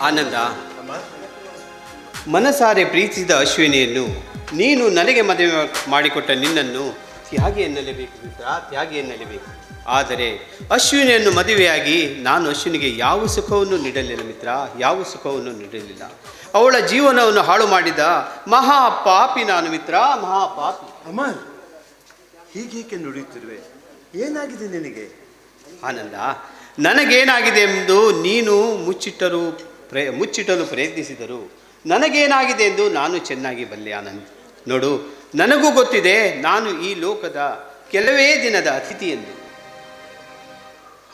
ಆನಂದ. ಮನಸಾರೆ ಪ್ರೀತಿಸಿದ ಅಶ್ವಿನಿಯನ್ನು ನೀನು ನನಗೆ ಮದುವೆ ಮಾಡಿಕೊಟ್ಟ ನಿನ್ನನ್ನು ತ್ಯಾಗಿ ಎನ್ನಲೇಬೇಕು ಮಿತ್ರ ತ್ಯಾಗಿ ಎನ್ನಲೇಬೇಕು. ಆದರೆ ಅಶ್ವಿನಿಯನ್ನು ಮದುವೆಯಾಗಿ ನಾನು ಅಶ್ವಿನಿಗೆ ಯಾವ ಸುಖವನ್ನು ನೀಡಲಿಲ್ಲ ಮಿತ್ರ ಯಾವ ಸುಖವನ್ನು ನೀಡಲಿಲ್ಲ. ಅವಳ ಜೀವನವನ್ನು ಹಾಳು ಮಾಡಿದ ಮಹಾ ಪಾಪಿ ನಾನು ಮಿತ್ರ ಮಹಾ ಪಾಪಿ ಅಮರ್ ಹೀಗೇಕೆ ನುಡಿಯುತ್ತಿರುವೆ. ಏನಾಗಿದೆ ನಿನಗೆ? ಆನಂದ ನನಗೇನಾಗಿದೆ ಎಂದು ನೀನು ಮುಚ್ಚಿಟ್ಟರು ಪ್ರಯ ಮುಚ್ಚಿಟ್ಟಲು ಪ್ರಯತ್ನಿಸಿದರು. ನನಗೇನಾಗಿದೆ ಎಂದು ನಾನು ಚೆನ್ನಾಗಿ ಬಲ್ಲೆ ಆನಂದ್. ನೋಡು ನನಗೂ ಗೊತ್ತಿದೆ ನಾನು ಈ ಲೋಕದ ಕೆಲವೇ ದಿನದ ಅತಿಥಿ ಎಂದು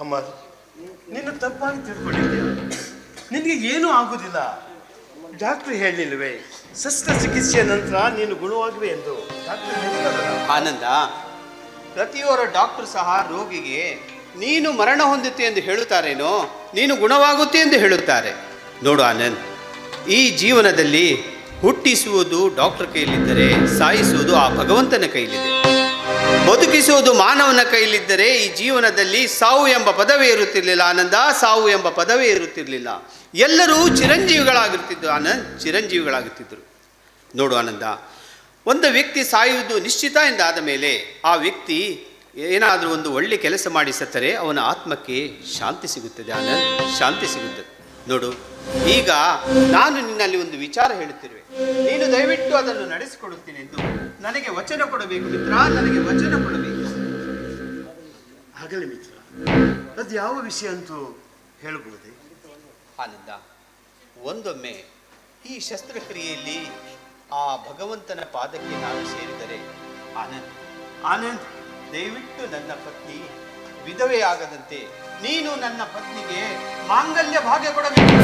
ಅಮ್ಮ ನೀನು ತಪ್ಪಾಗಿ ತಿಳ್ಕೊಂಡಿದ್ದೆ. ನಿನಗೆ ಏನೂ ಆಗುವುದಿಲ್ಲ ಡಾಕ್ಟರ್ ಶಸ್ತ್ರ ಚಿಕಿತ್ಸೆ ನಂತರ ನೀನು ಗುಣವಾಗುವೆ ಎಂದು. ಡಾಕ್ಟರ್ ಆನಂದ ಪ್ರತಿಯೊಬ್ಬರ ಡಾಕ್ಟರ್ ಸಹ ರೋಗಿಗೆ ನೀನು ಮರಣ ಹೊಂದುತ್ತೆ ಎಂದು ಹೇಳುತ್ತಾರೇನೋ ನೀನು ಗುಣವಾಗುತ್ತೆ ಎಂದು ಹೇಳುತ್ತಾರೆ. ನೋಡು ಆನಂದ್, ಈ ಜೀವನದಲ್ಲಿ ಹುಟ್ಟಿಸುವುದು ಡಾಕ್ಟರ್ ಕೈಯಲ್ಲಿದ್ದರೆ ಸಾಯಿಸುವುದು ಆ ಭಗವಂತನ ಕೈಲಿದೆ ಬದುಕಿಸುವುದು ಮಾನವನ ಕೈಲಿದ್ದರೆ ಈ ಜೀವನದಲ್ಲಿ ಸಾವು ಎಂಬ ಪದವೇ ಇರುತ್ತಿರಲಿಲ್ಲ. ಆನಂದ, ಸಾವು ಎಂಬ ಪದವೇ ಇರುತ್ತಿರಲಿಲ್ಲ. ಎಲ್ಲರೂ ಚಿರಂಜೀವಿಗಳಾಗಿರ್ತಿದ್ದರು ಆನಂದ್ ಚಿರಂಜೀವಿಗಳಾಗುತ್ತಿದ್ದರು. ನೋಡು ಆನಂದ, ಒಂದು ವ್ಯಕ್ತಿ ಸಾಯುವುದು ನಿಶ್ಚಿತ ಎಂದಾದ ಮೇಲೆ ಆ ವ್ಯಕ್ತಿ ಏನಾದರೂ ಒಂದು ಒಳ್ಳೆ ಕೆಲಸ ಮಾಡಿ ಸತ್ತರೆ ಅವನ ಆತ್ಮಕ್ಕೆ ಶಾಂತಿ ಸಿಗುತ್ತದೆ. ಆನಂದ್, ಶಾಂತಿ ಸಿಗುತ್ತದೆ. ನೋಡು ಈಗ ನಾನು ನಿನ್ನಲ್ಲಿ ಒಂದು ವಿಚಾರ ಹೇಳುತ್ತಿರುವೆ. ನೀನು ದಯವಿಟ್ಟು ಅದನ್ನು ನಡೆಸಿಕೊಡುತ್ತೇನೆ ಎಂದು ನನಗೆ ವಚನ ಕೊಡಬೇಕು ಮಿತ್ರ ನನಗೆ ವಚನ ಕೊಡಬೇಕು. ಆಗಲಿ ಮಿತ್ರ ಅದು ಯಾವ ವಿಷಯ ಅಂತೂ ಹೇಳ್ಬೋದೇ ಆನಂದ ಒಂದೊಮ್ಮೆ ಈ ಶಸ್ತ್ರಕ್ರಿಯೆಯಲ್ಲಿ ಆ ಭಗವಂತನ ಪಾದಕ್ಕೆ ನಾನು ಸೇರಿದರೆ ಆನಂದ್. ಆನಂದ್? ದಯವಿಟ್ಟು ನನ್ನ ಪತ್ನಿ ವಿಧವೆಯಾಗದಂತೆ ನೀನು ನನ್ನ ಪತ್ನಿಗೆ ಮಾಂಗಲ್ಯ ಭಾಗ್ಯ ಕೊಡಬೇಕು.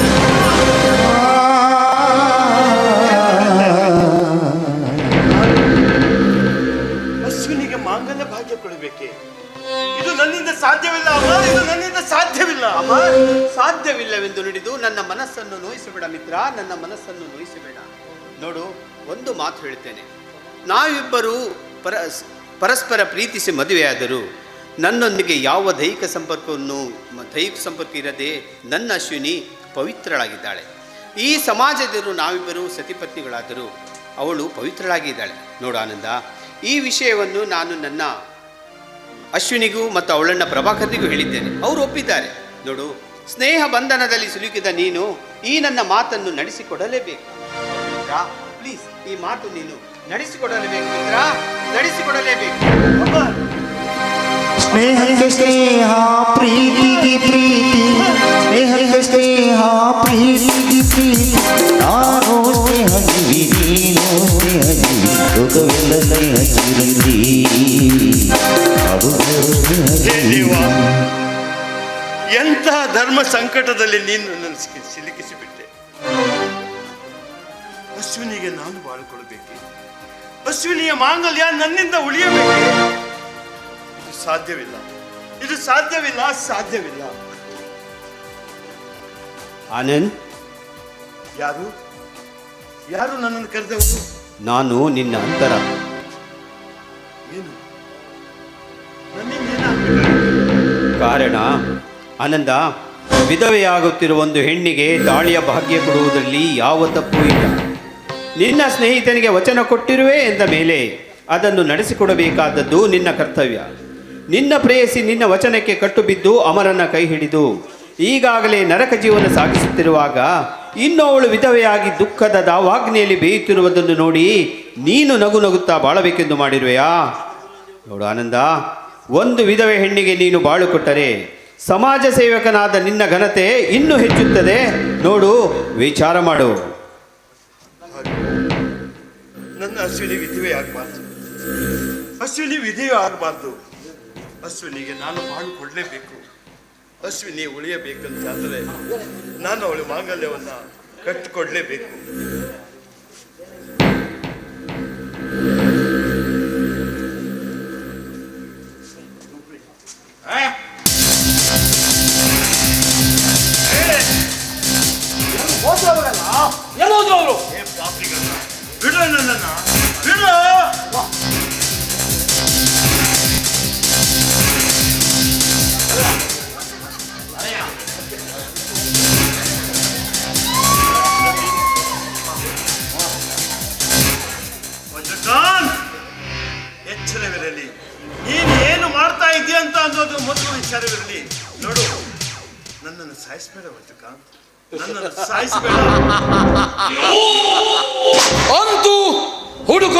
ಅಶ್ವಿನಿಗೆ ಮಾಂಗಲ್ಯ ಭಾಗ್ಯ ಕೊಡಬೇಕೆ? ಇದು ನನ್ನಿಂದ ಸಾಧ್ಯವಿಲ್ಲ ಅಮ್ಮ. ಇದು ನನ್ನಿಂದ ಸಾಧ್ಯವಿಲ್ಲ. ಅಮ್ಮ ಸಾಧ್ಯವಿಲ್ಲವೆಂದು ನುಡಿದು ನನ್ನ ಮನಸ್ಸನ್ನು ನೋಯಿಸಬೇಡ ಮಿತ್ರ ನನ್ನ ಮನಸ್ಸನ್ನು ನೋಯಿಸಬೇಡ. ನೋಡು ಒಂದು ಮಾತು ಹೇಳ್ತೇನೆ. ನಾವಿಬ್ಬರು ಪರ ಪರಸ್ಪರ ಪ್ರೀತಿಸಿ ಮದುವೆಯಾದರು ನನ್ನೊಂದಿಗೆ ಯಾವ ದೈಹಿಕ ಸಂಪರ್ಕವನ್ನು, ದೈಹಿಕ ಸಂಪರ್ಕ ಇರದೆ ನನ್ನ ಅಶ್ವಿನಿ ಪವಿತ್ರಳಾಗಿದ್ದಾಳೆ. ಈ ಸಮಾಜದರು ನಾವಿಬ್ಬರು ಸತಿಪತ್ನಿಗಳಾದರೂ ಅವಳು ಪವಿತ್ರಳಾಗಿದ್ದಾಳೆ. ನೋಡು ಆನಂದ, ಈ ವಿಷಯವನ್ನು ನಾನು ನನ್ನ ಅಶ್ವಿನಿಗೂ ಮತ್ತು ಅವಳನ್ನ ಪ್ರಭಾಕರ್ನಿಗೂ ಹೇಳಿದ್ದೇನೆ. ಅವರು ಒಪ್ಪಿದ್ದಾರೆ. ನೋಡು, ಸ್ನೇಹ ಬಂಧನದಲ್ಲಿ ಸಿಲುಕಿದ ನೀನು ಈ ನನ್ನ ಮಾತನ್ನು ನಡೆಸಿಕೊಡಲೇಬೇಕು. ಪ್ಲೀಸ್ ಈ ಮಾತು ನೀನು ನಡೆಸಿಕೊಡಲೇಬೇಕು ಮಿತ್ರ, ನಡೆಸಿಕೊಡಲೇಬೇಕು. ಸ್ನೇಹಕ್ಕೆ ಸ್ನೇಹ, ಪ್ರೀತಿಗೆ ಪ್ರೀತಿ. ಸ್ನೇಹಕ್ಕೆ ಸ್ನೇಹ, ಪ್ರೀತಿಗೆ ಪ್ರೀತಿ. ನಾನು ಸ್ನೇಹಜೀವಿ ನೀನು ಸ್ನೇಹಜೀವಿ ಲೋಕವೆಲ್ಲ ಸ್ನೇಹಜೀವಿ ಎಂಥ ಧರ್ಮ ಸಂಕಟದಲ್ಲಿ ನೀನು ನನ್ನ ಸಿಲುಕಿಸಿಬಿಟ್ಟೆ. ಅಶ್ವಿನಿಗೆ ನಾನು ಬಾಳ್ಕೊಳ್ಬೇಕೆ? ಅಶ್ವಿನಿಯ ಮಾಂಗಲ್ಯ ನನ್ನಿಂದ ಉಳಿಯಬೇಕೆ? ಸಾಧ್ಯವಿಲ್ಲ. ಇದು ಸಾಧ್ಯವಿಲ್ಲ ಸಾಧ್ಯವಿಲ್ಲ. ಆನಂದ್? ಯಾರು? ಯಾರು ನನ್ನನ್ನು ಕರೆದವರು? ನಾನು ನಿನ್ನ ಅಂತರ ಏನು? ಕಾರಣ ಆನಂದ ವಿಧವೆಯಾಗುತ್ತಿರುವ ಒಂದು ಹೆಣ್ಣಿಗೆ ದಾಳಿಯ ಭಾಗ್ಯ ಕೊಡುವುದರಲ್ಲಿ ಯಾವ ತಪ್ಪು ಇಲ್ಲ. ನಿನ್ನ ಸ್ನೇಹಿತನಿಗೆ ವಚನ ಕೊಟ್ಟಿರುವೆ ಎಂದ ಮೇಲೆ ಅದನ್ನು ನಡೆಸಿಕೊಡಬೇಕಾದದ್ದು ನಿನ್ನ ಕರ್ತವ್ಯ. ನಿನ್ನ ಪ್ರೇಯಸಿ ನಿನ್ನ ವಚನಕ್ಕೆ ಕಟ್ಟುಬಿದ್ದು ಅಮರನ ಕೈ ಹಿಡಿದು. ಈಗಾಗಲೇ ನರಕ ಜೀವನ ಸಾಗಿಸುತ್ತಿರುವಾಗ ಇನ್ನು ವಿಧವೆಯಾಗಿ ದುಃಖದ ದಾವಾಗ್ನೆಯಲ್ಲಿ ಬೇಯುತ್ತಿರುವುದನ್ನು ನೋಡಿ ನೀನು ನಗು ನಗುತ್ತಾ ಬಾಳಬೇಕೆಂದು ಮಾಡಿರುವೆಯಾ? ನೋಡು ಆನಂದ, ಒಂದು ವಿಧವೆ ಹೆಣ್ಣಿಗೆ ನೀನು ಬಾಳು ಕೊಟ್ಟರೆ ಸಮಾಜ ಸೇವಕನಾದ ನಿನ್ನ ಘನತೆ ಇನ್ನೂ ಹೆಚ್ಚುತ್ತದೆ. ನೋಡು, ವಿಚಾರ ಮಾಡು. ನನ್ನ ಅಶ್ವಿನಿ ವಿಧವೆ ಆಗಬಾರ್ದು. ಅಶ್ವಿನಿ ವಿಧವೆ ಆಗಬಾರ್ದು. ಅಶ್ವಿನಿಗೆ ನಾನು ಬಾಳು ಕೊಡಲೇಬೇಕು. ಅಶ್ವಿನಿ ಉಳಿಯಬೇಕಂತಾದರೆ ನಾನು ಅವಳ ಮಾಂಗಲ್ಯವನ್ನು ಕಟ್ಟಿಕೊಡ್ಲೇಬೇಕು.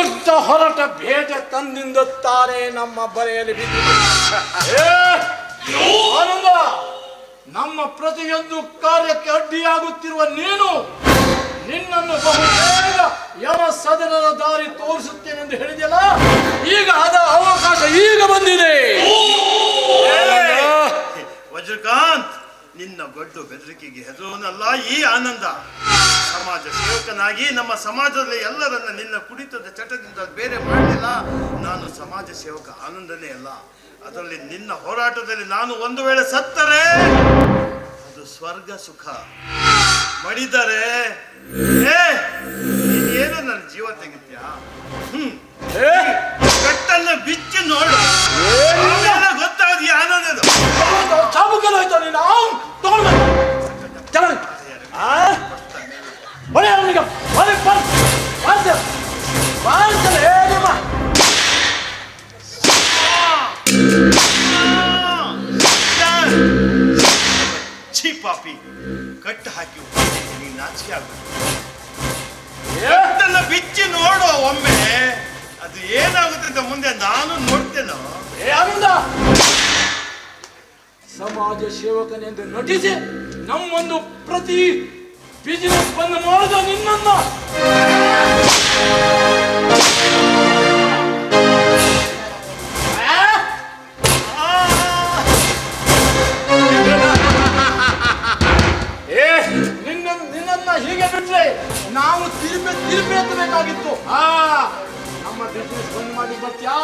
ಹುಡುಗುತ್ತ ಹೊರಟ ಭೇಟ ತಂದಿಂದುತ್ತಾರೆ ನಮ್ಮ ಬರೆಯಲ್ಲಿ ಬಿದ್ದ ನಮ್ಮ ಪ್ರತಿಯೊಂದು ಕಾರ್ಯಕ್ಕೆ ಅಡ್ಡಿಯಾಗುತ್ತಿರುವ ನೀನು ನಿನ್ನನ್ನು ಬಹುಬೇಗ ಯಮ ಸದನದ ದಾರಿ ತೋರಿಸುತ್ತೇನೆ ಎಂದು ಹೇಳಿದೆಯಲ್ಲ ಈಗ ಅದ ಅವಕಾಶ ಈಗ ಬಂದಿದೆ ವಜ್ರಕಾಂತ್ ನಿನ್ನ ಗೊಡ್ಡು ಬೆದರಿಕೆಗೆ ಹೆದರೋನಲ್ಲ, ಈ ಆನಂದ. ಸಮಾಜ ಸೇವಕನಾಗಿ ನಮ್ಮ ಸಮಾಜದಲ್ಲಿ ಎಲ್ಲರನ್ನ ನಿನ್ನ ಕುಡಿತದ ಚಟದಿಂದ ಬೇರೆ ಮಾಡಲಿಲ್ಲ. ನಾನು ಸಮಾಜ ಸೇವಕ ಆನಂದನೇ ಅಲ್ಲ. ಅದರಲ್ಲಿ ನಿನ್ನ ಹೋರಾಟದಲ್ಲಿ ನಾನು ಒಂದು ವೇಳೆ ಸತ್ತರೆ, ಅದು ಸ್ವರ್ಗ ಸುಖ. ಮಡಿದರೆ ಏನು ನನ್ನ ಜೀವ ತೆಗಿತ್ಯಾ? ಹ್ಮ್. 에? 백달러 미친 놀라. 아무나 걷다 어디 안 오네도. 너 잡으게나 했더니 나 엉! 똥을 맞아 잠깐 아? 원래 합니까? 원래 반 완전 완전 애들만. 치 바삐 걷다 하기 우리 나치하고. ಸಮಾಜ ಸೇವಕನೆಂದು ನಟಿಸಿ ನಮ್ಮೊಂದು ಪ್ರತಿ ಬಿಸಿನೆಸ್ ಬಂದ್ ಮಾಡಿದ ನಿನ್ನನ್ನ. ನಿನ್ನನ್ನ ಹೀಗೆ ಬಿಟ್ರೆ ನಾವು ತಿರುಪಿ ತಿರುಪಿ ಎತ್ತಬೇಕಾಗಿತ್ತು ಆ, ನಮ್ಮ ಬಿಸ್ನೆಸ್ ಬಂದ್ ಮಾಡಿ ಬರ್ತ್ಯಾ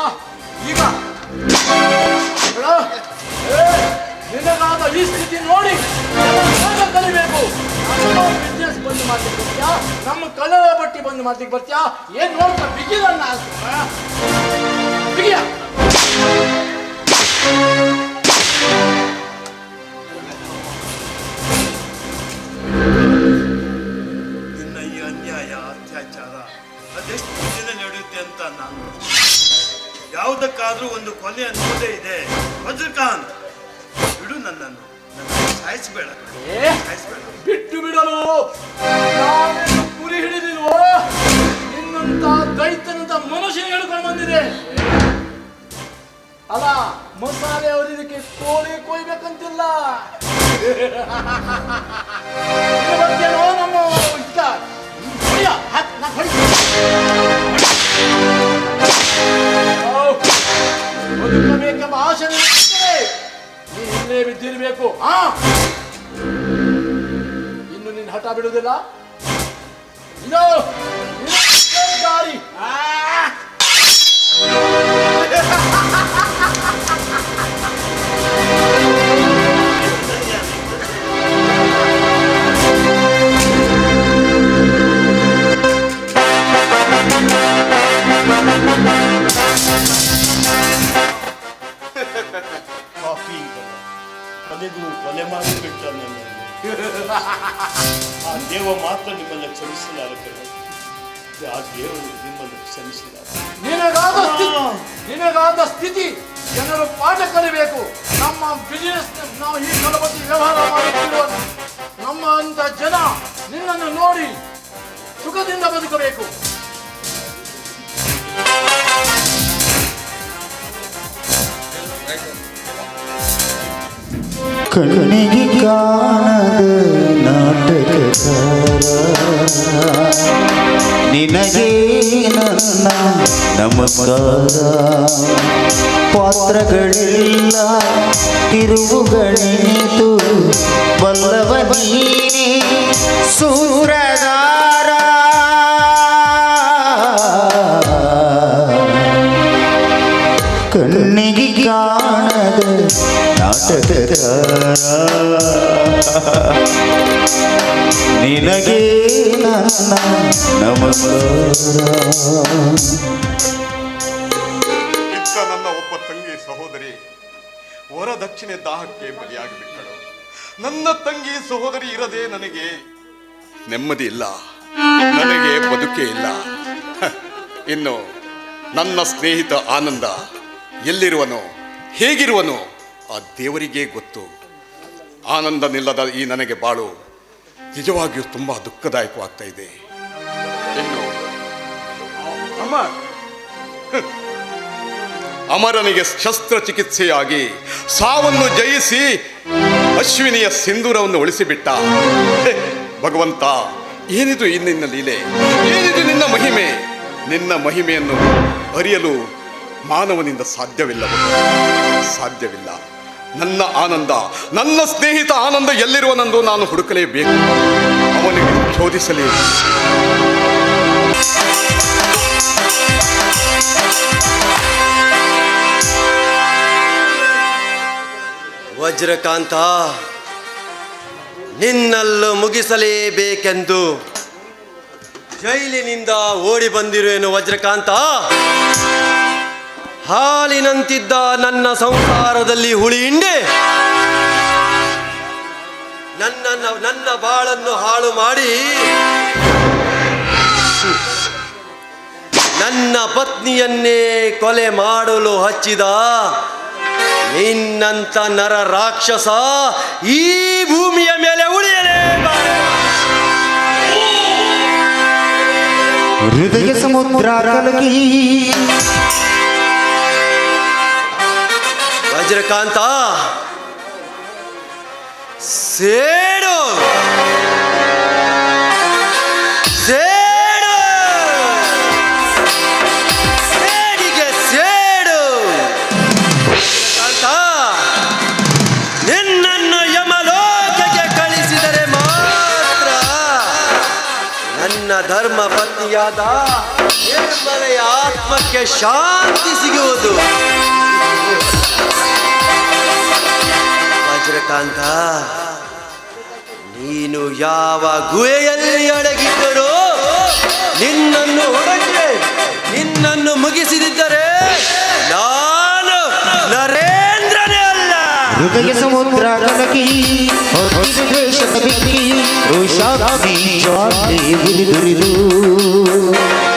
ನಿನಗಾದ ಈ ಸ್ಥಿತಿ ನೋಡಿ ಕಲಿಬೇಕು. ನಮ್ಮ ಬಿಸ್ನೆಸ್ ಬಂದು ಮಾಡ್ಲಿಕ್ಕೆ ಬರ್ತೀಯಾ? ನಮ್ಮ ಕಲರ ಬಟ್ಟಿ ಬಂದ್ ಮಾಡ್ಲಿಕ್ಕೆ ಬರ್ತೀಯಾ? ಏನ್ ನೋಡ್ತಾ ಬಿಗಿಯ? ನಿನ್ನ ಈ ಅನ್ಯಾಯ, ಅತ್ಯಾಚಾರ ಅದೆಷ್ಟು ದಿನ ನಡೆಯುತ್ತೆ ಅಂತ ನಾನು ಯಾವುದಕ್ಕಾದ್ರೂ ಒಂದು ಕೊನೆ ಅನ್ನೋದೇ ಇದೆ. ವಜ್ರಕಾಂತ್ ಬಿಡು ನನ್ನನ್ನು. ಸಾಯಿಸಬೇಡ. ಸಾಯಿಸಬೇಡ. ಬಿಟ್ಟು ಬಿಡಲು! ಕುರಿ ಹಿಡಿದಿಲ್ವೋ? ನಿನ್ನಂತ ದೈತನಂತ ಮನುಷ್ಯನ ಹೇಳ್ಕೊಂಡು ಬಂದಿದೆ. ಅಲ್ಲ ಮಸಾಲೆ ಅವರಿದಕ್ಕೆ ಕೋಳಿ ಕೊಯ್ಬೇಕಂತಿಲ್ಲ. ಇನ್ನು ನಿನ್ನ ಹಠ ಬಿಡುವುದಿಲ್ಲ ಇದು ನಿನ್ನ ದಾರಿ ಆ! ಕಾಫಿ ಕೊನೆಗೂ ಕೊಲೆ ಮಾಡಿಬಿಟ್ಟ ನನ್ನನ್ನು ಆ ದೇವ ಮಾತ್ರ ನಿಮ್ಮನ್ನು ಕ್ಷಮಿಸಲಾರ ಆ ದೇವರು ನಿಮ್ಮನ್ನು ಕ್ಷಮಿಸಿಲ್ಲ. ನಿನಗಾದ ಸ್ಥಿತಿ ನಿನಗಾದ ಸ್ಥಿತಿ ಜನರು ಪಾಠ ಕಲಿಬೇಕು. ನಮ್ಮ ಬಿಸಿನೆಸ್ ನಾವು ಈ ಗಣಪತಿ ವ್ಯವಹಾರ ಮಾಡುತ್ತಿರುವ ನಮ್ಮ ಅಂತ ಜನ ನಿನ್ನನ್ನು ನೋಡಿ ಸುಖದಿಂದ ಬದುಕಬೇಕು. ಕಣ್ಣಿಗೆ ಕಾಣದ ನಾಟಕಕಾರ ನಿನಗೆ ನನ್ನ ನಮಸ್ಕಾರ. ಪಾತ್ರಗಳಿಲ್ಲ ತಿರುವುಗಳಿತು ಬಲ್ಲವ ನೀನೇ ಸೂರದಾರ ನಿನಗೆ ನನ್ನ ಇದ್ದ ನನ್ನ ಒಬ್ಬ ತಂಗಿ ಸಹೋದರಿ ವರದಕ್ಷಿಣೆ ದಾಹಕ್ಕೆ ಬಲಿಯಾಗಿ ಬಿಟ್ಟಳು. ನನ್ನ ತಂಗಿ ಸಹೋದರಿ ಇರದೆ ನನಗೆ ನೆಮ್ಮದಿ ಇಲ್ಲ, ನನಗೆ ಬದುಕೇ ಇಲ್ಲ. ಇನ್ನು ನನ್ನ ಸ್ನೇಹಿತ ಆನಂದ ಎಲ್ಲಿರುವನು, ಹೇಗಿರುವನೋ ಆ ದೇವರಿಗೇ ಗೊತ್ತು. ಆನಂದ ನಿಲ್ಲದ ಈ ನನಗೆ ಬಾಳು. ನಿಜವಾಗಿಯೂ ತುಂಬ ದುಃಖದಾಯಕವಾಗ್ತಾ ಇದೆ. ಇನ್ನು ಅಮ ಅಮರನಿಗೆ ಶಸ್ತ್ರಚಿಕಿತ್ಸೆಯಾಗಿ ಸಾವನ್ನು ಜಯಿಸಿ ಅಶ್ವಿನಿಯ ಸಿಂಧೂರವನ್ನು ಉಳಿಸಿಬಿಟ್ಟ. ಭಗವಂತ ಏನಿದು ಈ ನಿನ್ನ ಲೀಲೆ? ಏನಿದು ನಿನ್ನ ಮಹಿಮೆ? ನಿನ್ನ ಮಹಿಮೆಯನ್ನು ಅರಿಯಲು ಮಾನವನಿಂದ ಸಾಧ್ಯವಿಲ್ಲ ಸಾಧ್ಯವಿಲ್ಲ. ನನ್ನ ಆನಂದ, ನನ್ನ ಸ್ನೇಹಿತ ಆನಂದ ಎಲ್ಲಿರುವನೆಂದು ನಾನು ಹುಡುಕಲೇಬೇಕು. ಅವನಿಗೆ ಶೋಧಿಸಲೇ ವಜ್ರಕಾಂತ, ನಿನ್ನಲ್ಲೂ ಮುಗಿಸಲೇಬೇಕೆಂದು ಜೈಲಿನಿಂದ ಓಡಿ ಬಂದಿರುವೆನು ವಜ್ರಕಾಂತ? ಹಾಲಿನಂತಿದ್ದ ನನ್ನ ಸಂಸಾರದಲ್ಲಿ ಹುಳಿ ಹಿಂಡೆ. ನನ್ನ ನನ್ನ ಬಾಳನ್ನು ಹಾಳು ಮಾಡಿ. ನನ್ನ ಪತ್ನಿಯನ್ನೇ ಕೊಲೆ ಮಾಡಲು ಹಚ್ಚಿದ ನಿನ್ನಂತ ನರ ರಾಕ್ಷಸ ಈ ಭೂಮಿಯ ಮೇಲೆ ಉಳಿಯಲೇ ಹೃದಯ ಸಮುದ್ರ ವಜ್ರಕಾಂತ. ಸೇಡು ಸೇಡು ಸೇಡಿಗೆ ಸೇಡು ವಜ್ರಕಾಂತ ನಿನ್ನನ್ನು ಯಮಲೋಕಕ್ಕೆ ಕಳಿಸಿದರೆ ಮಾತ್ರ ನನ್ನ ಧರ್ಮ ಪತ್ನಿಯಾದ ನಿರ್ಮಲೆಯ ಆತ್ಮಕ್ಕೆ ಶಾಂತಿ ಸಿಗುವುದು. ವಜ್ರಕಾಂತ ನೀನು ಯಾವ ಗುಹೆಯಲ್ಲಿ ಅಡಗಿದ್ದರೂ ನಿನ್ನನ್ನು ಹೊರಗೆ, ನಿನ್ನನ್ನು ಮುಗಿಸಿದಿದ್ದರೆ ನಾನು ನರೇಂದ್ರನೇ ಅಲ್ಲ. ಹೃದಯ ಸಮುದ್ರ ಕಲಕಿ ರೋಷಾಗ್ನಿ ಜ್ವಾಲೆ ಉರಿದುರಿದು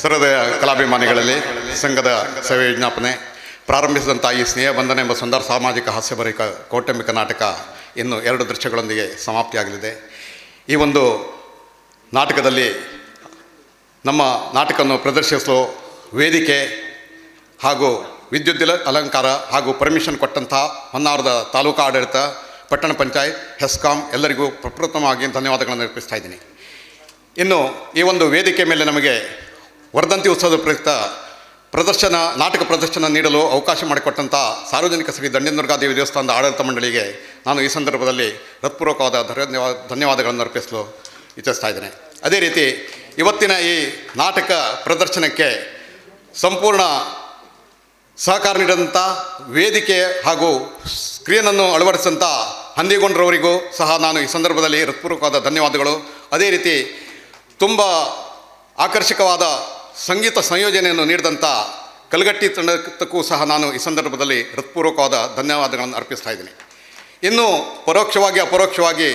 ಸರದಯ ಕಲಾಭಿಮಾನಿಗಳಲ್ಲಿ ಸಂಘದ ಸೇವೆ ವಿಜ್ಞಾಪನೆ ಪ್ರಾರಂಭಿಸಿದಂಥ ಈ ಸ್ನೇಹ ಬಂಧನ ಎಂಬ ಸುಂದರ ಸಾಮಾಜಿಕ ಹಾಸ್ಯಭರಿಕ ಕೌಟುಂಬಿಕ ನಾಟಕ ಇನ್ನು ಎರಡು ದೃಶ್ಯಗಳೊಂದಿಗೆ ಸಮಾಪ್ತಿಯಾಗಲಿದೆ. ಈ ಒಂದು ನಾಟಕದಲ್ಲಿ ನಮ್ಮ ನಾಟಕವನ್ನು ಪ್ರದರ್ಶಿಸಲು ವೇದಿಕೆ ಹಾಗೂ ವಿದ್ಯುತ್ ಅಲಂಕಾರ ಹಾಗೂ ಪರ್ಮಿಷನ್ ಕೊಟ್ಟಂಥ ಹೊನ್ನಾವರದ ತಾಲೂಕು ಆಡಳಿತ, ಪಟ್ಟಣ ಪಂಚಾಯತ್, ಹೆಸ್ಕಾಂ ಎಲ್ಲರಿಗೂ ಪ್ರಪ್ರಥಮವಾಗಿ ಧನ್ಯವಾದಗಳನ್ನು ಅರ್ಪಿಸ್ತಾ ಇದ್ದೀನಿ. ಇನ್ನು ಈ ಒಂದು ವೇದಿಕೆ ಮೇಲೆ ನಮಗೆ ವರ್ಧಂತಿ ಉತ್ಸವದ ಪ್ರಯುಕ್ತ ಪ್ರದರ್ಶನ, ನಾಟಕ ಪ್ರದರ್ಶನ ನೀಡಲು ಅವಕಾಶ ಮಾಡಿಕೊಟ್ಟಂಥ ಸಾರ್ವಜನಿಕ ಶ್ರೀ ದಂಡೇಂದುರ್ಗಾದೇವಿ ದೇವಸ್ಥಾನದ ಆಡಳಿತ ಮಂಡಳಿಗೆ ನಾನು ಈ ಸಂದರ್ಭದಲ್ಲಿ ಹೃತ್ಪೂರ್ವಕವಾದ ಧನ್ಯವಾದ ಧನ್ಯವಾದಗಳನ್ನು ಅರ್ಪಿಸಲು ಇಚ್ಛಿಸ್ತಾ ಇದ್ದೇನೆ. ಅದೇ ರೀತಿ ಇವತ್ತಿನ ಈ ನಾಟಕ ಪ್ರದರ್ಶನಕ್ಕೆ ಸಂಪೂರ್ಣ ಸಹಕಾರ ನೀಡಿದಂಥ ವೇದಿಕೆ ಹಾಗೂ ಸ್ಕ್ರೀನನ್ನು ಅಳವಡಿಸಿದಂಥ ಹಂದಿಗೊಂಡ್ರವರಿಗೂ ಸಹ ನಾನು ಈ ಸಂದರ್ಭದಲ್ಲಿ ಹೃತ್ಪೂರ್ವಕವಾದ ಧನ್ಯವಾದಗಳು. ಅದೇ ರೀತಿ ತುಂಬ ಆಕರ್ಷಕವಾದ ಸಂಗೀತ ಸಂಯೋಜನೆಯನ್ನು ನೀಡಿದಂಥ ಕಲ್ಗಟ್ಟಿ ತಂಡಕ್ಕೂ ಸಹ ನಾನು ಈ ಸಂದರ್ಭದಲ್ಲಿ ಹೃತ್ಪೂರ್ವಕವಾದ ಧನ್ಯವಾದಗಳನ್ನು ಅರ್ಪಿಸ್ತಾ ಇದ್ದೀನಿ. ಇನ್ನು ಪರೋಕ್ಷವಾಗಿ ಅಪರೋಕ್ಷವಾಗಿ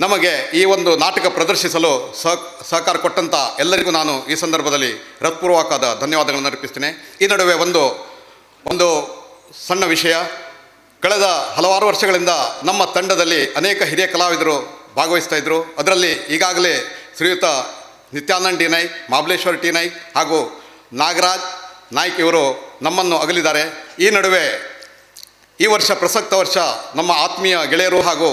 ನಮಗೆ ಈ ಒಂದು ನಾಟಕ ಪ್ರದರ್ಶಿಸಲು ಸಹ ಸಹಕಾರ ಕೊಟ್ಟಂಥ ಎಲ್ಲರಿಗೂ ನಾನು ಈ ಸಂದರ್ಭದಲ್ಲಿ ಹೃತ್ಪೂರ್ವಕವಾದ ಧನ್ಯವಾದಗಳನ್ನು ಅರ್ಪಿಸ್ತೇನೆ. ಈ ನಡುವೆ ಒಂದು ಒಂದು ಸಣ್ಣ ವಿಷಯ. ಕಳೆದ ಹಲವಾರು ವರ್ಷಗಳಿಂದ ನಮ್ಮ ತಂಡದಲ್ಲಿ ಅನೇಕ ಹಿರಿಯ ಕಲಾವಿದರು ಭಾಗವಹಿಸ್ತಾ ಇದ್ದರು ಅದರಲ್ಲಿ ಈಗಾಗಲೇ ಶ್ರೀಯುತ ನಿತ್ಯಾನಂದ್ ಟಿ ನಾಯ್ಕ್, ಮಾಬಲೇಶ್ವರ್ ಟಿ ನಾಯ್ಕ್ ಹಾಗೂ ನಾಗರಾಜ್ ನಾಯ್ಕ್ ಇವರು ನಮ್ಮನ್ನು ಅಗಲಿದ್ದಾರೆ. ಈ ನಡುವೆ ಈ ವರ್ಷ ಪ್ರಸಕ್ತ ವರ್ಷ ನಮ್ಮ ಆತ್ಮೀಯ ಗೆಳೆಯರು ಹಾಗೂ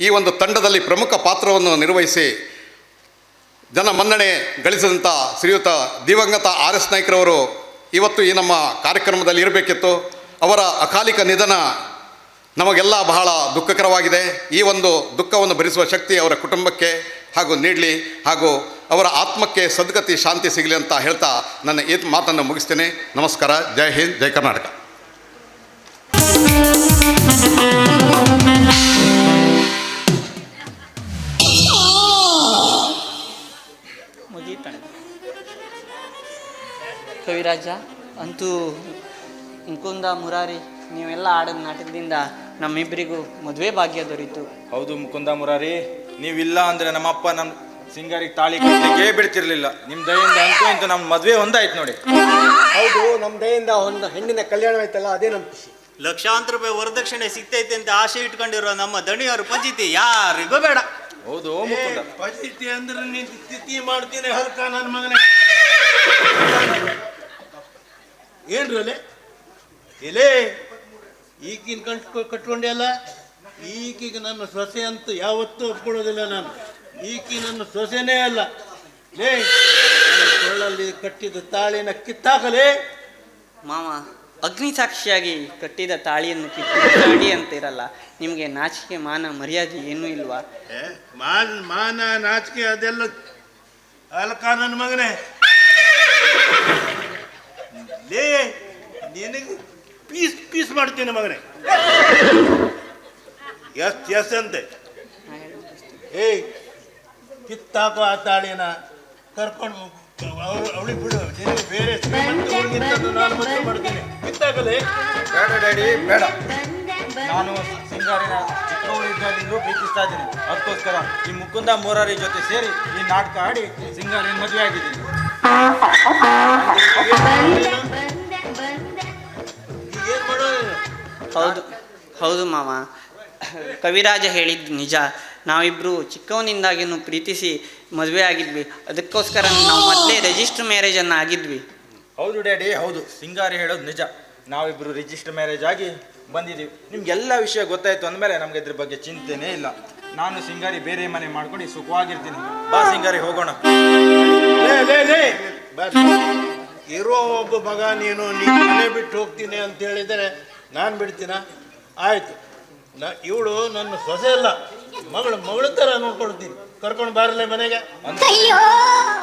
ಈ ಒಂದು ತಂಡದಲ್ಲಿ ಪ್ರಮುಖ ಪಾತ್ರವನ್ನು ನಿರ್ವಹಿಸಿ ಜನ ಮನ್ನಣೆ ಗಳಿಸಿದಂಥ ಶ್ರೀಯುತ ದಿವಂಗತ ಆರ್ ಎಸ್ ನಾಯ್ಕರವರು ಇವತ್ತು ಈ ನಮ್ಮ ಕಾರ್ಯಕ್ರಮದಲ್ಲಿ ಇರಬೇಕಿತ್ತು. ಅವರ ಅಕಾಲಿಕ ನಿಧನ ನಮಗೆಲ್ಲ ಬಹಳ ದುಃಖಕರವಾಗಿದೆ. ಈ ಒಂದು ದುಃಖವನ್ನು ಭರಿಸುವ ಶಕ್ತಿ ಅವರ ಕುಟುಂಬಕ್ಕೆ ಹಾಗೂ ನೀಡಲಿ ಹಾಗೂ ಅವರ ಆತ್ಮಕ್ಕೆ ಸದ್ಗತಿ ಶಾಂತಿ ಸಿಗಲಿ ಅಂತ ಹೇಳ್ತಾ ನನ್ನ ಏತ್ ಮಾತನ್ನು ಮುಗಿಸ್ತೇನೆ. ನಮಸ್ಕಾರ ಜೈ ಹಿಂದ್ ಜೈ ಕರ್ನಾಟಕ. ಕವಿರಾಜ ಅಂತೂ ಮುಕುಂದ ಮುರಾರಿ ನೀವೆಲ್ಲ ಆಡದ ನಾಟಕದಿಂದ ನಮ್ಮಿಬ್ಬರಿಗೂ ಮದುವೆ ಭಾಗ್ಯ ದೊರೀತು. ಹೌದು ಮುಕುಂದ ಮುರಾರಿ ನೀವಿಲ್ಲ ಅಂದರೆ ನಮ್ಮಪ್ಪ ನಮ್ಮ ಸಿಂಗಾರಿಗೆ ತಾಳಿ ಕಟ್ಟಲಿಕ್ಕೆ ಬಿಡ್ತಿರ್ಲಿಲ್ಲ. ನಿಮ್ಮ ದಯಿಂದ ಅಂತೂ ಇಂತೂ ನಮ್ಮ ಮದುವೆ ಒಂದಾಯ್ತು ನೋಡಿ. ಹೌದು ನಮ್ಮ ದಯಿಂದ ಒಂದು ಹೆಣ್ಣಿನ ಕಲ್ಯಾಣ ಆಯ್ತಲ್ಲ ಅದೇ ನಮ್ಮ ಖುಷಿ. ಲಕ್ಷಾಂತರ ರೂಪಾಯಿ ವರದಕ್ಷಿಣೆ ಸಿಗ್ತೈತೆ ಅಂತ ಆಸೆ ಇಟ್ಕೊಂಡಿರೋ ನಮ್ಮ ದಣಿಯವರು ಪಂಚಾಯಿತಿ ಯಾರಿಗೂ ಬೇಡ. ಹೌದು ಮುಕುಂದ. ಅಂದ್ರೆ ನಿನ್ ಸ್ಥಿತಿ ಮಾಡ್ತೀನಿ ಹಲ್ಕ ನನ್ನ ಮಗನೇ. ಏನ್ರಲೆ ಎಲೆ ಈಗಿನ ಕಂಡು ಕಟ್ಕೊಂಡೆ ಅಲ್ಲ ಈಗೀಗ ನನ್ನ ಸೊಸೆ ಅಂತೂ ಯಾವತ್ತೂ ಒಪ್ಕೊಳ್ಳೋದಿಲ್ಲ ನಾನು. ಈಕಿ ನನ್ನ ಸೊಸೆನೇ ಅಲ್ಲ. ಲೇ ಕೊಳ್ಳಲ್ಲಿ ಕಟ್ಟಿದ ತಾಳಿನ ಕಿತ್ತಾಕಲೇ ಮಾವ ಅಗ್ನಿ ಸಾಕ್ಷಿಯಾಗಿ ಕಟ್ಟಿದ ತಾಳಿಯನ್ನು ಕಿತ್ತು ತಾಳಿ ಅಂತಿರಲ್ಲ ನಿಮಗೆ ನಾಚಿಕೆ ಮಾನ ಮರ್ಯಾದೆ ಏನೂ ಇಲ್ವಾ? ಏ, ಮಾನ್ ಮಾನ ನಾಚಿಕೆ ಅದೆಲ್ಲ ಅಲ್ಕ ನನ್ನ ಮಗನೇ. ಲೇ ನಿನಗೆ ಪೀಸ್ ಪೀಸ್ ಮಾಡ್ತೀನಿ ಮಗನೇ. ಎಸ್ ಎಸ್ ಅಂತೆ. ಏಯ್ ಕಿತ್ತಾಕೋ ಆ ತಾಳಿನ ಕರ್ಕೊಂಡು ಅವಳಿಗೆ ಬಿಡು ನಿನಗೆ ಬೇರೆ ಶ್ರೀಮಂತ ಹುಡುಗಿಂತದ್ದು ನಾನು ಮದುವೆ ಮಾಡ್ತೀನಿ. ಕಿತ್ತಾಕಲೇ? ಬೇಡ ಡ್ಯಾಡಿ ಬೇಡ. ನಾನು ಸಿಂಗಾರಿನ ಚಿಕ್ಕವಳಿದ್ದಾಗಿಂದಲೂ ಪ್ರೀತಿಸ್ತಾ ಇದ್ದೀನಿ. ಅದಕ್ಕೋಸ್ಕರ ಈ ಮುಕುಂದ ಮೋರಾರಿ ಜೊತೆ ಸೇರಿ ಈ ನಾಟಕ ಆಡಿ ಸಿಂಗಾರಿನ ಮದುವೆ ಆಗಿದ್ದೀನಿ. ಹೌದು. ಹೌದು ಮಾವ. ಕವಿರಾಜ ಹೇಳಿದ್ದು ನಿಜ. ನಾವಿಬ್ಬರು ಚಿಕ್ಕವನಿಂದಾಗಿನೂ ಪ್ರೀತಿಸಿ ಮದುವೆ ಆಗಿದ್ವಿ. ಅದಕ್ಕೋಸ್ಕರ ನಾವು ಮೊದಲೇ ರಿಜಿಸ್ಟರ್ ಮ್ಯಾರೇಜನ್ನು ಆಗಿದ್ವಿ. ಹೌದು ಡ್ಯಾಡಿ ಹೌದು. ಸಿಂಗಾರಿ ಹೇಳೋದು ನಿಜ. ನಾವಿಬ್ಬರು ರಿಜಿಸ್ಟರ್ ಮ್ಯಾರೇಜ್ ಆಗಿ ಬಂದಿದ್ದೀವಿ ನಿಮ್ಗೆಲ್ಲ ವಿಷಯ ಗೊತ್ತಾಯ್ತು ಅಂದಮೇಲೆ ನಮ್ಗೆ ಇದ್ರ ಬಗ್ಗೆ ಚಿಂತೆನೇ ಇಲ್ಲ. ನಾನು ಸಿಂಗಾರಿ ಬೇರೆ ಮನೆ ಮಾಡ್ಕೊಂಡು ಸುಖವಾಗಿರ್ತೀನಿ. ಬಾ ಸಿಂಗಾರಿ ಹೋಗೋಣ. ಲೇ ಲೇ ಲೇ. ಬಾ. ಇರೋ ಒಬ್ಬ ಮಗ ನೀನು ನೀನು ಮನೆ ಬಿಟ್ಟು ಹೋಗ್ತೀನಿ ಅಂತ ಹೇಳಿದರೆ ನಾನು ಬಿಡ್ತೀನ? ಆಯ್ತು. ನ ಇವಳು ನನ್ನ ಸೊಸೆ ಅಲ್ಲ. ಮಗಳು ಮಗಳ ತರ ನೋಡ್ಕೊಳ್ತೀನಿ. ಕರ್ಕೊಂಡು ಬಾರಲೆ ಮನೆಗೆ.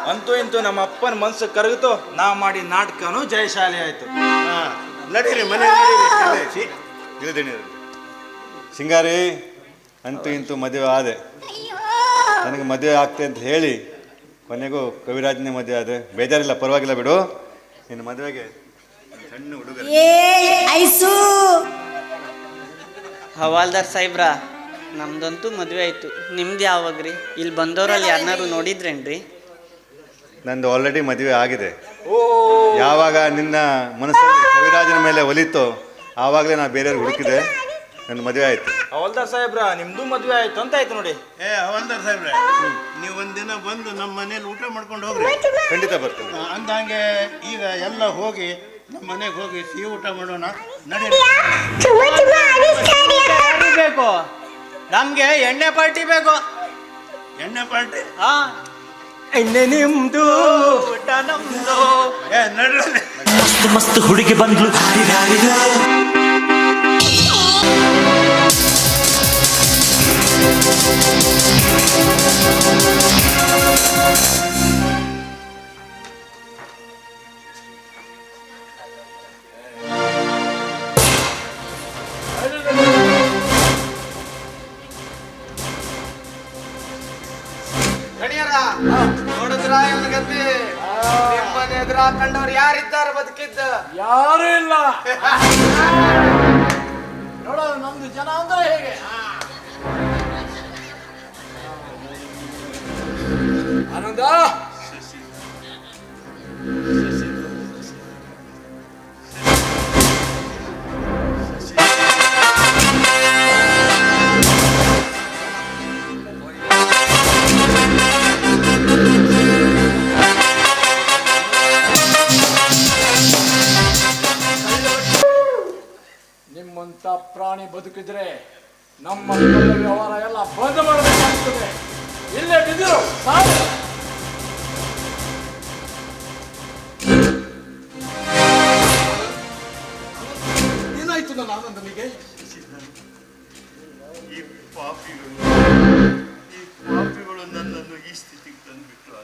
ಅಂತೂ ಇಂತೂ ನಮ್ಮ ಅಪ್ಪನ ಮನ್ಸು ಕರಗಿತು ನಾ ಮಾಡಿ ನಾಟಕನು ಜಯಶಾಲಿ ಆಯ್ತು. ಹಾ. ನಡೀರಿ ಮನೆ. ಸಿಂಗಾರಿ ಅಂತೂ ಇಂತೂ ಮದುವೆ ಆದೆ. ನನಗೆ ಮದುವೆ ಆಗ್ತೆ ಅಂತ ಹೇಳಿ ಕೊನೆಗೂ ಕವಿರಾಜನೇ ಮದುವೆ ಆದೆ. ಬೇಜಾರಿಲ್ಲ ಪರವಾಗಿಲ್ಲ ಬಿಡು. ನಿನ್ನ ಮದುವೆಗೆ ಸಣ್ಣ ಹುಡುಗ ಹವಾಲ್ದಾರ್ ಸಾಹೇಬ್ರ ನಮ್ದಂತೂ ಮದುವೆ ಆಯಿತು ನಿಮ್ದು ಯಾವಾಗ್ರಿ ಇಲ್ಲಿ ಬಂದವರಲ್ಲಿ ಯಾರನ್ನಾರು ನೋಡಿದ್ರೇನ್ರಿ ನಂದು ಆಲ್ರೆಡಿ ಮದುವೆ ಆಗಿದೆ ಯಾವಾಗ ನಿನ್ನ ಮನಸ್ಸಲ್ಲಿ ಕವಿರಾಜನ ಮೇಲೆ ಒಲಿತೋ ಆವಾಗಲೇ ನಾ ಬೇರೆಯವ್ರಿಗೆ ಹುಡುಕಿದೆ ನನ್ನ ಮದುವೆ ಆಯಿತು ಹವಲ್ದಾರ್ ಸಾಹೇಬ್ರ ನಿಮ್ದು ಮದುವೆ ಆಯ್ತು ಅಂತ ಆಯ್ತು ನೋಡಿ ಏ ಹವಲ್ದಾರ್ ಸಾಹೇಬ್ರೆ ನೀವು ಒಂದಿನ ಬಂದು ನಮ್ಮ ಮನೇಲಿ ಊಟ ಮಾಡ್ಕೊಂಡು ಹೋಗ್ರಿ ಖಂಡಿತ ಬರ್ತೀನಿ ಅಂದಂಗೆ ಈಗ ಎಲ್ಲ ಹೋಗಿ ನಮ್ಮ ಮನೆಗೆ ಹೋಗಿ ಸಿಹಿ ಊಟ ಮಾಡೋಣ ನಡೀರಿ ಬೇಕು ನಮ್ಗೆ ಎಣ್ಣೆ ಪಾರ್ಟಿ ಬೇಕು. ಎಣ್ಣೆ ಪಾರ್ಟಿ? ಹಾ. ಎಣ್ಣೆ ನಿಮ್ದು. ಊಟ ನಮ್ದು. ಮಸ್ತ್ ಮಸ್ತ್ ಹುಡುಗಿ ಬಂದ್ಲು. ನಿಮ್ಮಂತ ಪ್ರಾಣಿ ಬದುಕಿದ್ರೆ ನಮ್ಮ ವ್ಯವಹಾರ ಎಲ್ಲ ಬಂದ್ ಮಾಡಬೇಕಾಗ್ತದೆ. ಇಲ್ಲೇ ಬಿದ್ದರು ಸಾವು ಏನಾಯ್ತು ನನ್ನ ಆನಂದನಿಗೆ? ಈ ಪಾಪಿಗಳು ಈ ಪಾಪಿಗಳು ನನ್ನನ್ನು ಈ ಸ್ಥಿತಿಗೆ ತಂದುಬಿಟ್ರು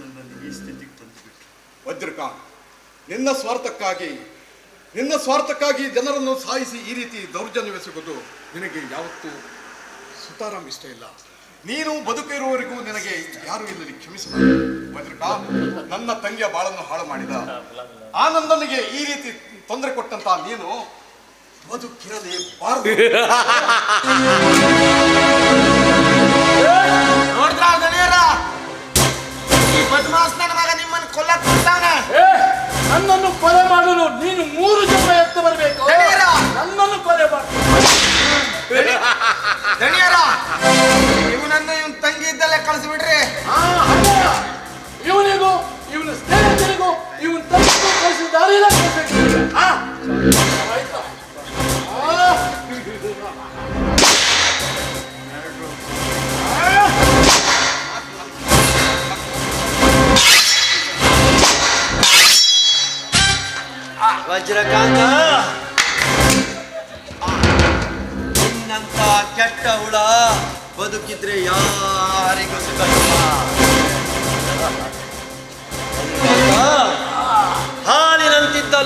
ನನ್ನನ್ನು ಈ ಸ್ಥಿತಿಗೆ ತಂದುಬಿಟ್ರು. ವಜ್ರಕಾಂತ್ ನಿನ್ನ ಸ್ವಾರ್ಥಕ್ಕಾಗಿ ನಿನ್ನ ಸ್ವಾರ್ಥಕ್ಕಾಗಿ ಜನರನ್ನು ಸಾಯಿಸಿ ಈ ರೀತಿ ದೌರ್ಜನ್ಯವೆಸಗುವುದು ನಿನಗೆ ಯಾವತ್ತೂ ಸುತಾರಾಮ್ ಇಷ್ಟ ಇಲ್ಲ. ನೀನು ಬದುಕಿರುವವರೆಗೂ ನಿನಗೆ ಯಾರು ಇಲ್ಲದೆ ಕ್ಷಮಿಸಬಾರದು. ನನ್ನ ತಂಗಿಯ ಬಾಳನ್ನು ಹಾಳು ಮಾಡಿದ. ಆನಂದನಿಗೆ ಈ ರೀತಿ ತೊಂದರೆ ಕೊಟ್ಟಂತ ನೀನು ಬದುಕಿರಲೇಬಾರದು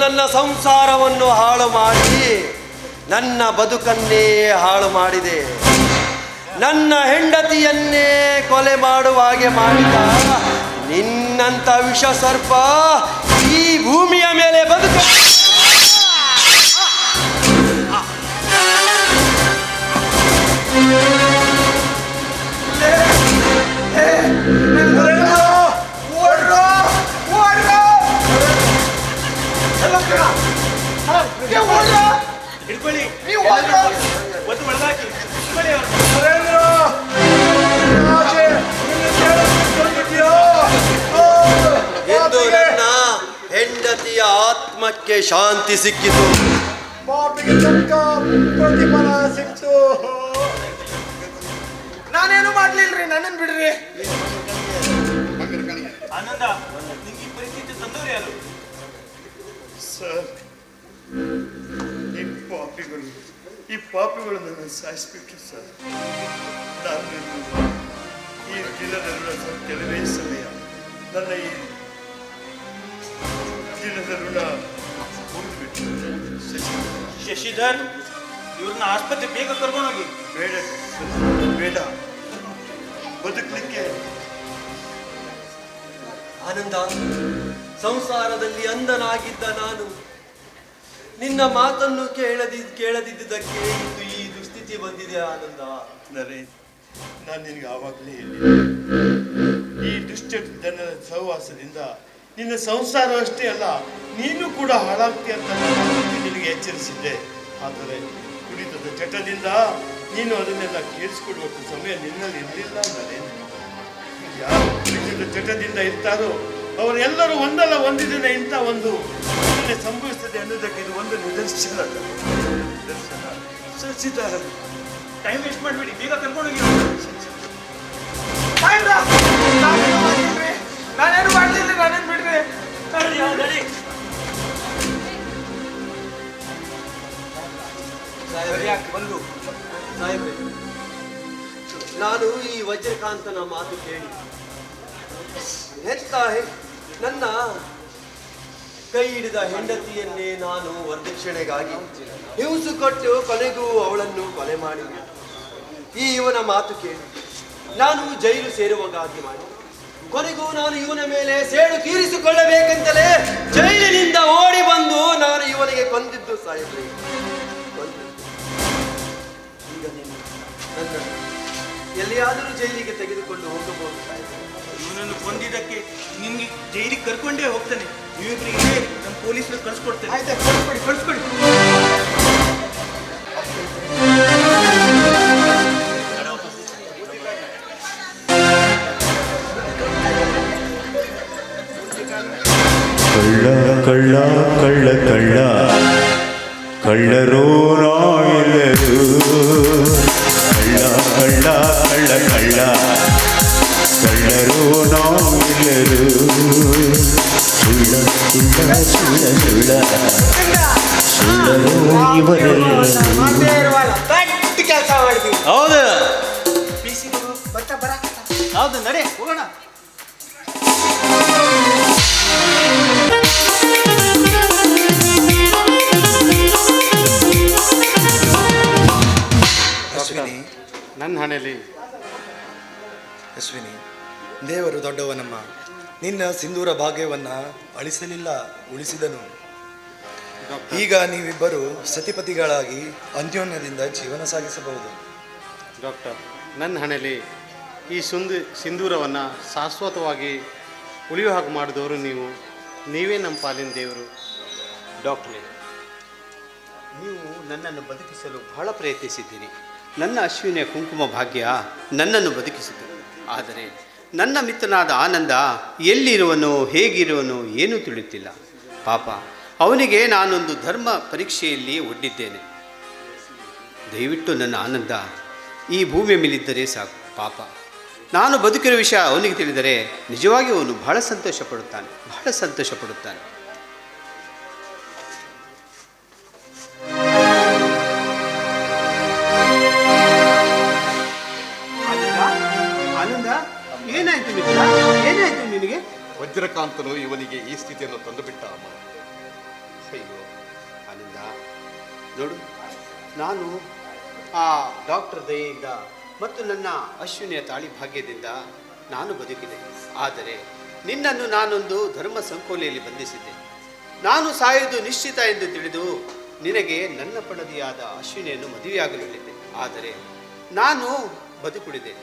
ನನ್ನ ಸಂಸಾರವನ್ನು ಹಾಳು ಮಾಡಿ ನನ್ನ ಬದುಕನ್ನೇ ಹಾಳು ಮಾಡಿದೆ. ನನ್ನ ಹೆಂಡತಿಯನ್ನೇ ಕೊಲೆ ಮಾಡುವ ಹಾಗೆ ಮಾಡಿದ ನಿನ್ನಂತ ವಿಷ ಸರ್ಪ ಈ ಭೂಮಿಯ ಮೇಲೆ ಬದುಕ. ನನ್ನ ಹೆಂಡತಿಯ ಆತ್ಮಕ್ಕೆ ಶಾಂತಿ ಸಿಕ್ಕಿತು ಪ್ರತಿಫಲ ಸಿಕ್ತು ನಾನೇನು ಮಾಡ್ಲಿಲ್ರಿ ನನ್ನನ್ನು ಪಾಪಿಗಳು ನನ್ನ ಸಾಯಿಸ್ಬಿಟ್ರು ಸರ್. ನಾನು ಈ ದಿನದಲ್ಲ ಸರ್ ಕೆಲವೇ ಸಮಯ. ನನ್ನ ಈ ದಿನದ ಋಣ ಮುಗಿದ್ಬಿಟ್ಟು ಶಶಿಧರ್. ಇವ್ರನ್ನ ಆಸ್ಪತ್ರೆ ಬೇಗ ಕರ್ಕೊಂಡೋಗಿ. ಬೇಡ ಬೇಡ. ಬದುಕಲಿಕ್ಕೆ ಆನಂದ. ಸಂಸಾರದಲ್ಲಿ ಅಂದನಾಗಿದ್ದ ನಾನು ನಿನ್ನ ಮಾತನ್ನು ಕೇಳದಿ ಕೇಳದಿದ್ದುದಕ್ಕೆ ಇಂದು ಈ ದುಸ್ಥಿತಿ ಬಂದಿದೆ ಆನಂದ. ನರೇನ್ ನಾನು ನಿನಗೆ ಆವಾಗಲೇ ಹೇಳಿ ಈ ದುಷ್ಟ ಜನರ ಸಹವಾಸದಿಂದ ನಿನ್ನ ಸಂಸಾರ ಅಷ್ಟೇ ಅಲ್ಲ, ನೀನು ಕೂಡ ಹಾಳಾಗ್ತೀಯ ಅಂತ ನಾನು ನಿನಗೆ ಎಚ್ಚರಿಸಿದ್ದೆ. ಆದರೆ ಕುಡಿತದ ಚಟದಿಂದ ನೀನು ಅದನ್ನೆಲ್ಲ ಕೇಳಿಸ್ಕೊಡುವಂಥ ಸಮಯ ನಿನ್ನಲ್ಲಿ ಇರಲಿಲ್ಲ ನರೇನ್ ಯಾರು ಕುಡಿತದ ಚಟದಿಂದ ಇರ್ತಾರೋ, ಅವರೆಲ್ಲರೂ ಒಂದಲ್ಲ ಒಂದು ದಿನ ಇಂಥ ಒಂದು ಘಟನೆ ಸಂಭವಿಸ್ತದೆ ಅನ್ನೋದಕ್ಕೆ ಇದು ಒಂದು ನಿದರ್ಶನ ನಿದರ್ಶನ ಸಚಿದಾರ ಟೈಮ್ ವೇಸ್ಟ್ ಮಾಡಬೇಡಿ ಬೇಗ ಕರ್ಕೊಂಡೋಗಿ ನಾನೇನು ಮಾಡ್ತಿಲ್ಲ ನಾನೇನು ಬಿಡ್ರಿ ಬಂದು. ಸಾಹೇಬ್ರೆ ನಾನು ಈ ವಜ್ರಕಾಂತನ ಮಾತು ಕೇಳಿ. ಹೆತ್ತ ನನ್ನ ಕೈ ಹಿಡಿದ ಹೆಂಡತಿಯನ್ನೇ ನಾನು ವರದಕ್ಷಿಣೆಗಾಗಿ ಹಿಂಸು ಕೊಟ್ಟು ಕೊನೆಗೂ ಅವಳನ್ನು ಕೊಲೆ ಮಾಡಿದೆ ಈ ಇವನ ಮಾತು ಕೇಳಿ ನಾನು ಜೈಲು ಸೇರುವಾಗಾಗಿ ಮಾಡಿ. ಕೊನೆಗೂ ನಾನು ಇವನ ಮೇಲೆ ಸೇಡು ತೀರಿಸಿಕೊಳ್ಳಬೇಕಂತಲೇ ಜೈಲಿನಿಂದ ಓಡಿ ಬಂದು ನಾನು ಇವನಿಗೆ ಕೊಂದಿದ್ದು ಸಾಯಿಬ್ರಿ ಈಗ ನೀನು ಎಲ್ಲಿಯಾದರೂ ಜೈಲಿಗೆ ತೆಗೆದುಕೊಂಡು ಹೋಗಬಹುದು ಸಾಯಿಬ್ರೆ ಇವನನ್ನು ಕೊಂದಿದ್ದಕ್ಕೆ ನಿಮ್ಗೆ ಜೈಲಿಗೆ ಕರ್ಕೊಂಡೇ ಹೋಗ್ತಾನೆ. ಇರಿ. ನಮ್ಮ ಪೊಲೀಸರು ಕಳ್ಸ್ಕೊಡ್ತೇನೆ. ಆಯ್ತಾ ಕಳ್ಸ್ಕೊಡಿ ಕಳ್ಸ್ಕೊಡಿ. ಕಳ್ಳ ಕಳ್ಳ ಕಳ್ಳ ಕಳ್ಳ. ಕಳ್ಳರೋ ನಾವೆಲ್ಲರೂ. ಕಳ್ಳ ಕಳ್ಳ ಕಳ್ಳ ಕಳ್ಳ. ಕಳ್ಳರೋ ನಾವೆಲ್ಲರೂ ಸುಳ್ಳ ಸುಳ್ಳ ಸುಳ್ಳ ಸುಳ್ಳ ಸುಳ್ಳರೋ ಇವರೆಲ್ಲರೂ ದೇವರು ದೊಡ್ಡವನಮ್ಮ. ನಿನ್ನ ಸಿಂಧೂರ ಭಾಗ್ಯವನ್ನ ಅಳಿಸಲಿಲ್ಲ ಉಳಿಸಿದನು. ಈಗ ನೀವಿಬ್ಬರು ಸತಿಪತಿಗಳಾಗಿ ಅನ್ಯೋನ್ಯದಿಂದ ಜೀವನ ಸಾಗಿಸಬಹುದು. ಡಾಕ್ಟರ್ ನನ್ನ ಹಣೆಯಲ್ಲಿ ಈ ಸುಂದು ಸಿಂಧೂರವನ್ನು ಶಾಶ್ವತವಾಗಿ ಉಳಿಯೋ ಹಾಗೆ ಮಾಡಿದವರು ನೀವು. ನೀವೇ ನಮ್ಮ ಪಾಲಿನ ದೇವರು. ಡಾಕ್ಟ್ರೇ ನೀವು ನನ್ನನ್ನು ಬದುಕಿಸಲು ಬಹಳ ಪ್ರಯತ್ನಿಸಿದ್ದೀರಿ. ನನ್ನ ಅಶ್ವಿನಿಯ ಕುಂಕುಮ ಭಾಗ್ಯ ನನ್ನನ್ನು ಬದುಕಿಸಿತು. ಆದರೆ ನನ್ನ ಮಿತ್ರನಾದ ಆನಂದ ಎಲ್ಲಿರುವನು, ಹೇಗಿರುವನು ಏನೂ ತಿಳಿಯುತ್ತಿಲ್ಲ. ಪಾಪ, ಅವನಿಗೆ ನಾನೊಂದು ಧರ್ಮ ಪರೀಕ್ಷೆಯಲ್ಲಿ ಒಡ್ಡಿದ್ದೇನೆ. ದಯವಿಟ್ಟು ನನ್ನ ಆನಂದ, ಈ ಭೂಮಿಯ ಮೇಲಿದ್ದರೆ ಸಾಕು. ಪಾಪ, ನಾನು ಬದುಕಿರೋ ವಿಷಯ ಅವನಿಗೆ ತಿಳಿದರೆ ನಿಜವಾಗಿ ಅವನು ಬಹಳ ಸಂತೋಷ ಪಡುತ್ತಾನೆ ಬಹಳ ಸಂತೋಷ ಪಡುತ್ತಾನೆ ವಜ್ರಕಾಂತನು ಇವನಿಗೆ ಈ ಸ್ಥಿತಿಯನ್ನು ತಂದುಬಿಟ್ಟ ಅಮ್ಮ ಅಯ್ಯೋ ಆನಂದ ನೋಡು, ನಾನು ಆ ಡಾಕ್ಟರ್ ದಯೆಯಿಂದ ಮತ್ತು ನನ್ನ ಅಶ್ವಿನಿಯ ತಾಳಿ ಭಾಗ್ಯದಿಂದ ನಾನು ಬದುಕಿದೆ. ಆದರೆ ನಿನ್ನನ್ನು ನಾನೊಂದು ಧರ್ಮ ಸಂಕೋಲೆಯಲ್ಲಿ ಬಂಧಿಸಿದ್ದೆ. ನಾನು ಸಾಯುವುದು ನಿಶ್ಚಿತ ಎಂದು ತಿಳಿದು ನಿನಗೆ ನನ್ನ ಪಡದಿಯಾದ ಅಶ್ವಿನಿಯನ್ನು ಮದುವೆಯಾಗಲು ಹೇಳಿದ್ದೆ ಆದರೆ ನಾನು ಬದುಕುಳಿದೆ.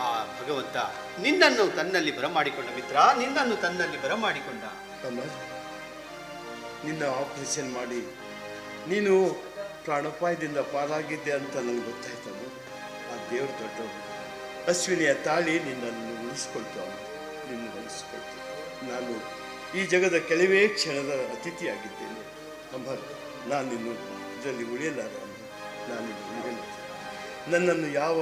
ಆ, ಭಗವಂತ, ನಿನ್ನನ್ನು ತನ್ನಲ್ಲಿ ಬರಮಾಡಿಕೊಂಡ ಮಿತ್ರ, ನಿನ್ನನ್ನು ತನ್ನಲ್ಲಿ ಬರಮಾಡಿಕೊಂಡ. ನಿನ್ನ ಆಪರೇಷನ್ ಮಾಡಿ, ನೀನು ಪ್ರಾಣೋಪಾಯದಿಂದ ಪಾರಾಗಿದ್ದೆ ಅಂತ ನನಗೆ ಗೊತ್ತಾಯ್ತಲ್ಲ ಆ ದೇವ್ರ ದೊಡ್ಡ ಅಶ್ವಿನಿಯ ತಾಳಿ ನಿನ್ನನ್ನು ಉಳಿಸ್ಕೊಳ್ತು ನಿನ್ನ ಉಳಿಸ್ಕೊಳ್ತು. ನಾನು ಈ ಜಗದ ಕೆಲವೇ ಕ್ಷಣದ ಅತಿಥಿಯಾಗಿದ್ದೇನೆ. ಅಮರ್ ನಾನು ನಿನ್ನ ಇದರಲ್ಲಿ ಉಳಿಯಲಾರ ನಾನು ನನ್ನನ್ನು ಯಾವ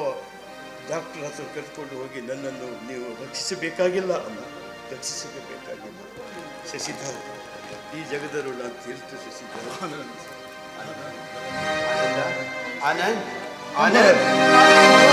ಡಾಕ್ಟರ್ ಹತ್ರ ಕರ್ಕೊಂಡು ಹೋಗಿ ನನ್ನನ್ನು ನೀವು ರಕ್ಷಿಸಬೇಕಾಗಿಲ್ಲ ಅಮ್ಮ. ರಕ್ಷಿಸಬೇಕಾಗಿಲ್ಲ. ಶಶಿಧರ್, ಈ ಜಗದರು ನಾನು ತೀರ್ತು ಶಶಿಧರ್. ಆನಂದ್. ಆನಂದ್. ನಾವು